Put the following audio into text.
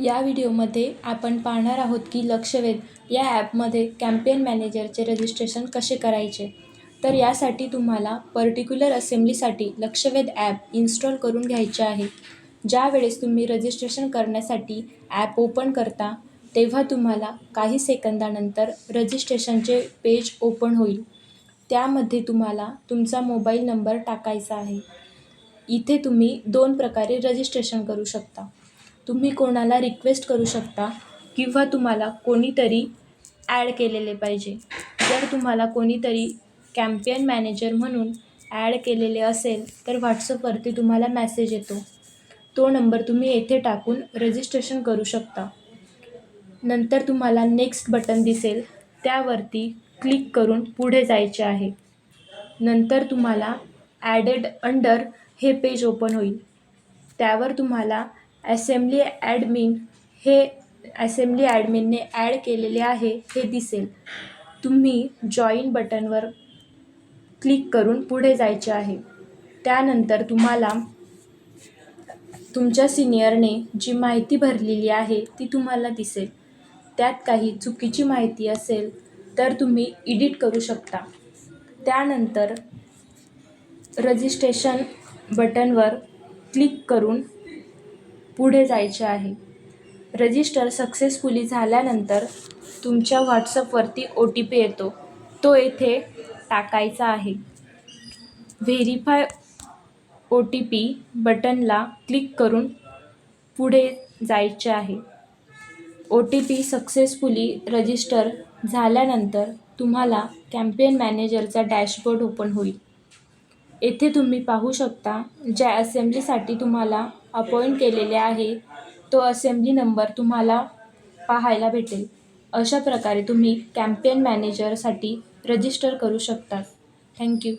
या व्हिडिओमध्ये आपण पाहणार आहोत की लक्षवेध या ॲपमध्ये कॅम्पेन मॅनेजरचे रजिस्ट्रेशन कसे करायचे. तर यासाठी तुम्हाला पर्टिक्युलर असेंब्लीसाठी लक्षवेध ॲप इन्स्टॉल करून घ्यायचे आहे. ज्यावेळेस तुम्ही रजिस्ट्रेशन करण्यासाठी ॲप ओपन करता तेव्हा तुम्हाला काही सेकंदानंतर रजिस्ट्रेशनचे पेज ओपन होईल. त्यामध्ये तुम्हाला तुमचा मोबाईल नंबर टाकायचा आहे. इथे तुम्ही दोन प्रकारे रजिस्ट्रेशन करू शकता. तुम्ही कोणाला रिक्वेस्ट करू शकता किंवा तुम्हाला कोणीतरी ॲड केलेले पाहिजे. जर तुम्हाला कोणीतरी कॅम्पेन मॅनेजर म्हणून ॲड केलेले असेल तर व्हॉट्सअपवरती तुम्हाला मॅसेज येतो. तो नंबर तुम्ही येथे टाकून रजिस्ट्रेशन करू शकता. नंतर तुम्हाला नेक्स्ट बटन दिसेल. त्यावरती क्लिक करून पुढे जायचे आहे. नंतर तुम्हाला ॲडेड अंडर हे पेज ओपन होईल. त्यावर तुम्हाला असेंब्ली ॲडमिन हे असेंब्ली ॲडमिनने ॲड केलेले आहे हे दिसेल. तुम्ही जॉईन बटनवर क्लिक करून पुढे जायचे आहे. त्यानंतर तुम्हाला तुमच्या सिनियरने जी माहिती भरलेली आहे ती तुम्हाला दिसेल. त्यात काही चुकीची माहिती असेल तर तुम्ही एडिट करू शकता. त्यानंतर रजिस्ट्रेशन बटनवर क्लिक करून पुढे जायचे आहे. रजिस्टर सक्सेसफुली झाल्यानंतर तुमच्या व्हॉट्सअपवरती ओ टी पी येतो. तो येथे टाकायचा आहे. व्हेरीफाय ओ टी पी बटनला क्लिक करून पुढे जायचे आहे. O T P successfully register झाल्यानंतर तुम्हाला कॅम्पेन मॅनेजरचा डॅशबोर्ड ओपन होईल. येथे तुम्ही पाहू शकता ज्या असेंब्लीसाठी तुम्हाला अपॉइंट केलेले आहे तो असेंब्ली नंबर तुम्हाला पाहायला भेटेल. अशा प्रकारे तुम्ही कॅम्पेन मॅनेजरसाठी रजिस्टर करू शकता थँक्यू